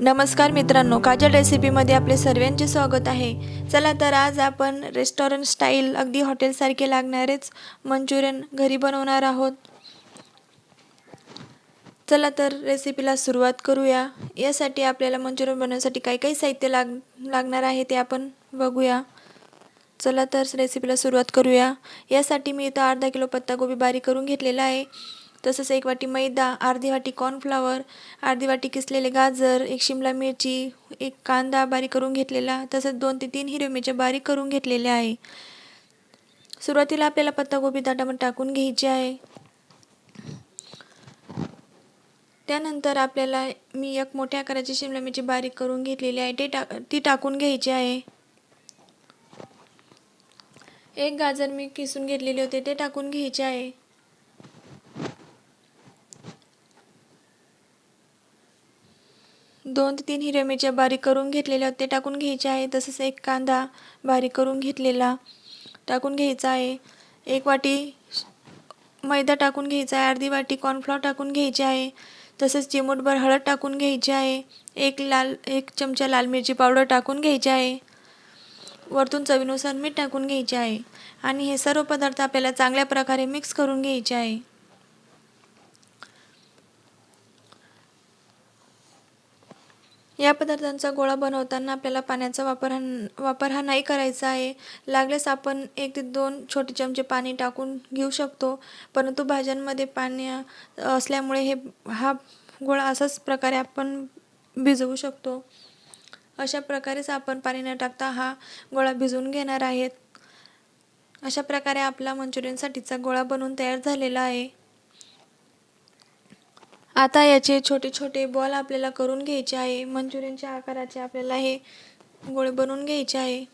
नमस्कार मित्रांनो काजल रेसिपीमध्ये आपले सर्वांचे स्वागत आहे. चला तर आज आपण रेस्टॉरंट स्टाईल अगदी हॉटेलसारखे लागणारेच मंचुरियन घरी बनवणार आहोत. चला तर रेसिपीला सुरुवात करूया. यासाठी आपल्याला मंचुरियन बनवण्यासाठी काही काही साहित्य लाग लागणार आहे ते आपण बघूया. चला तर रेसिपीला सुरुवात करूया. यासाठी मी इथं अर्धा किलो पत्तागोबी बारीक करून घेतलेला आहे. तसंच एक वाटी मैदा अर्धी वाटी कॉर्नफ्लावर अर्धी वाटी किसलेले गाजर एक शिमला मिरची एक कांदा बारीक करून घेतलेला तसंच दोन ते तीन हिरव्या मिरच्या बारीक करून घेतलेल्या आहे. सुरुवातीला आपल्याला पत्तागोबी ताटामध्ये टाकून घ्यायची आहे. त्यानंतर आपल्याला मी एक मोठ्या आकाराची शिमला मिरची बारीक करून घेतलेली आहे. ते टा ती टाकून घ्यायची आहे. एक गाजर मी किसून घेतलेले होते ते टाकून घ्यायचे आहे. दोन ते तीन हिरव्या मिरच्या बारीक करून घेतलेल्या ते टाकून घ्यायचे आहे. तसंच एक कांदा बारीक करून घेतलेला टाकून घ्यायचा आहे. एक वाटी मैदा टाकून घ्यायचा आहे. अर्धी वाटी कॉर्नफ्लॉवर टाकून घ्यायची आहे. तसेच चिमूटभर हळद टाकून घ्यायची आहे. एक लाल एक चमचा लाल मिरची पावडर टाकून घ्यायची आहे. वरतून चवीनुसार मीठ टाकून घ्यायचे आहे. आणि हे सर्व पदार्थ आपल्याला चांगल्या प्रकारे मिक्स करून घ्यायचे आहे. या पदार्थांचा गोळा बनवताना आपल्याला पाण्याचा वापर हा वापर हा नाही करायचा आहे. लागल्यास आपण एक ते दोन छोटे चमचे पाणी टाकून घेऊ शकतो. परंतु भाज्यांमध्ये पाणी असल्यामुळे हे हा गोळा असाच प्रकारे आपण भिजवू शकतो. अशा प्रकारेच आपण पाणी न टाकता हा गोळा भिजवून घेणार आहेत. अशा प्रकारे आपला मंचुरियनसाठीचा गोळा बनवून तयार झालेला आहे. आता याचे छोटे छोटे बॉल आपल्याला करून घ्यायचे आहे. मंचुरियनच्या आकाराचे आपल्याला हे गोळे बनवून घ्यायचे आहे.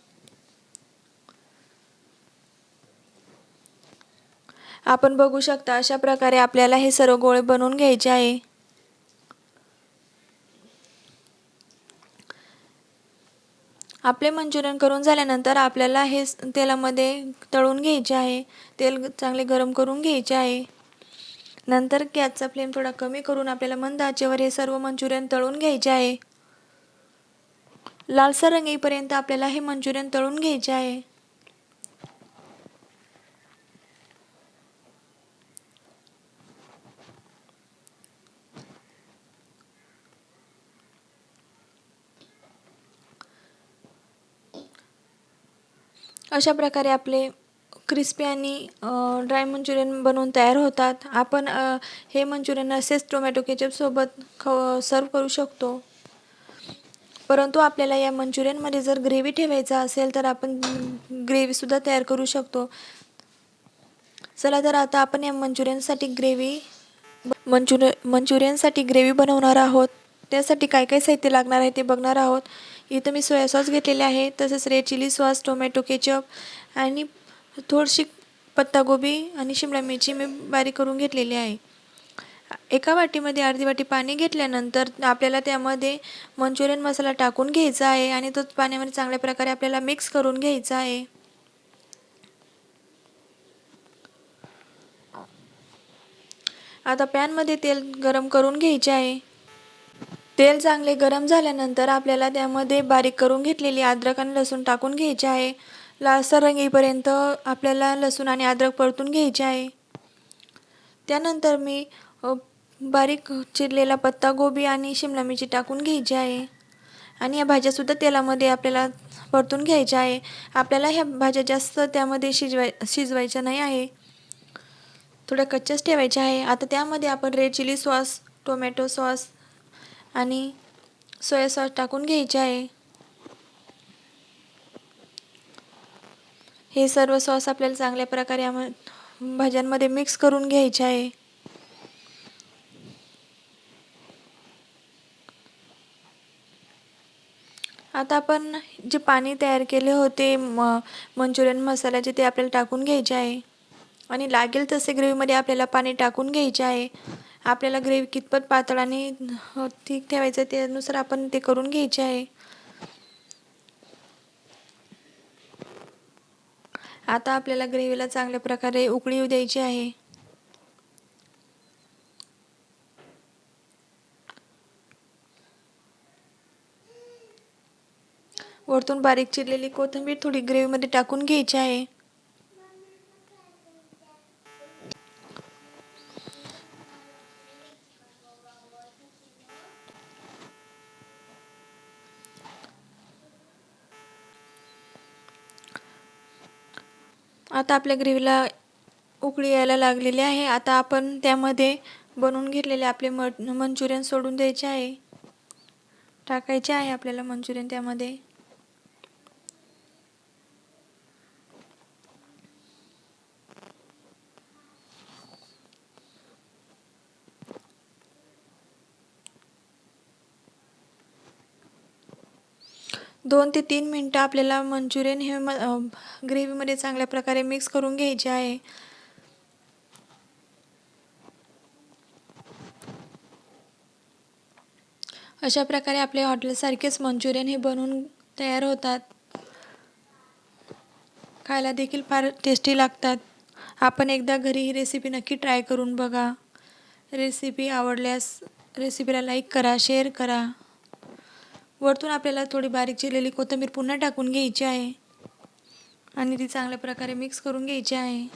आपण बघू शकता अशा प्रकारे आपल्याला हे सर्व गोळे बनवून घ्यायचे आहे. आपले मंचुरियन करून झाल्यानंतर आपल्याला हे तेलामध्ये तळून घ्यायचे आहे. तेल चांगले गरम करून घ्यायचे आहे. नंतर गॅसचा फ्लेम थोडा कमी करून आपल्याला मंद आचेवर हे सर्व मंचुरियन तळून घ्यायचे आहे. लालसर रंग येईपर्यंत आपल्याला हे मंचुरियन तळून घ्यायचे आहे. अशा प्रकारे आपले क्रिस्पी आणि ड्राय मंचुरियन बनवून तयार होतात. आपण हे मंचुरियन असेच टोमॅटो केचपसोबत ख सर्व करू शकतो. परंतु आपल्याला या मंचुरियनमध्ये जर ग्रेव्ही ठेवायचा असेल तर आपण ग्रेव्हीसुद्धा तयार करू शकतो. चला तर आता आपण या मंचुरियनसाठी ग्रेव्ही मंचुरि मंचुरियनसाठी ग्रेव्ही बनवणार आहोत. त्यासाठी काय काय साहित्य लागणार आहे ते बघणार आहोत. इथं मी सोया सॉस घेतलेले आहे. तसेच red chilli sauce tomato ketchup आणि थोडीशी पत्तागोबी आणि शिमला मिरची मी बारीक करून घेतलेली आहे. एका वाटीमध्ये अर्धी वाटी पाणी घेतल्यानंतर आपल्याला त्यामध्ये मंचुरियन मसाला टाकून घ्यायचा आहे आणि तो पाण्यामध्ये चांगल्या प्रकारे आपल्याला मिक्स करून घ्यायचा आहे. आता पॅनमध्ये तेल गरम करून घ्यायचे आहे. तेल चांगले गरम झाल्यानंतर आपल्याला त्यामध्ये बारीक करून घेतलेली अद्रक आणि लसूण टाकून घ्यायचे आहे. लालसर रंग येईपर्यंत आपल्याला लसूण आणि अद्रक परतून घ्यायचे आहे. त्यानंतर मी बारीक चिरलेला पत्ता गोबी आणि शिमला मिरची टाकून घ्यायची आहे. आणि या भाज्यासुद्धा तेलामध्ये आपल्याला परतून घ्यायच्या आहे. आपल्याला ह्या भाज्या जास्त त्यामध्ये शिजवाय शिजवायच्या नाही आहे. थोड्या कच्च्याच ठेवायच्या आहे. आता त्यामध्ये आपण red chilli sauce tomato sauce आणि सोया सॉस टाकून घ्यायचे आहे. हे सर्व सॉस आपल्याला चांगल्या प्रकारे आम भाज्यांमध्ये मिक्स करून घ्यायचे आहे. आता आपण जे पाणी तयार केले होते म मंचुरियन मसाल्याचे ते आपल्याला टाकून घ्यायचे आहे. आणि लागेल तसे ग्रेव्हीमध्ये आपल्याला पाणी टाकून घ्यायचे आहे. आपल्याला ग्रेव्ही कितपत पातळ आणि ठीक ठेवायचं त्यानुसार आपण ते करून घ्यायचे आहे. आता आपल्याला ग्रेव्हीला चांगल्या प्रकारे उकळी येऊ द्यायची आहे. वरतून बारीक चिरलेली कोथिंबीर थोडी ग्रेव्हीमध्ये टाकून घ्यायची आहे. आता आपल्या ग्रेव्हीला उकळी यायला लागलेली आहे. आता आपण त्यामध्ये बनवून घेतलेले आपले म मंचुरियन सोडून द्यायचे आहे. टाकायचे आहे आपल्याला मंचुरियन त्यामध्ये. दोन ते तीन मिनटं आपल्याला मंचुरियन हे म ग्रेव्हीमध्ये चांगल्या प्रकारे मिक्स करून घ्यायचे आहे. अशा प्रकारे आपले हॉटेलसारखेच मंचुरियन हे बनवून तयार होतात. खायला देखील फार टेस्टी लागतात. आपण एकदा घरी ही रेसिपी नक्की ट्राय करून बघा. रेसिपी आवडल्यास रेसिपीला लाईक करा शेअर करा. वरतून आपल्याला थोडी बारीक चिरलेली कोथिंबीर पुन्हा टाकून घ्यायची आहे. आणि ती चांगल्या प्रकारे मिक्स करून घ्यायची आहे.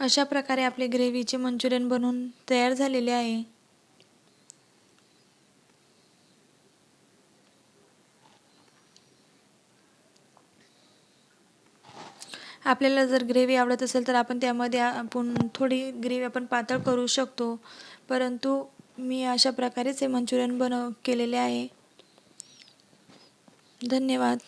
अशा प्रकारे आपले ग्रेव्हीचे मंचुरियन बनवून तयार झालेले आहे. आपल्याला जर ग्रेव्ही आवडत असेल तर आपण त्यामध्ये आपण थोडी ग्रेव्ही आपण पातळ करू शकतो. परंतु मी अशा प्रकारेच हे मंचुरियन बनव केलेले आहे. धन्यवाद.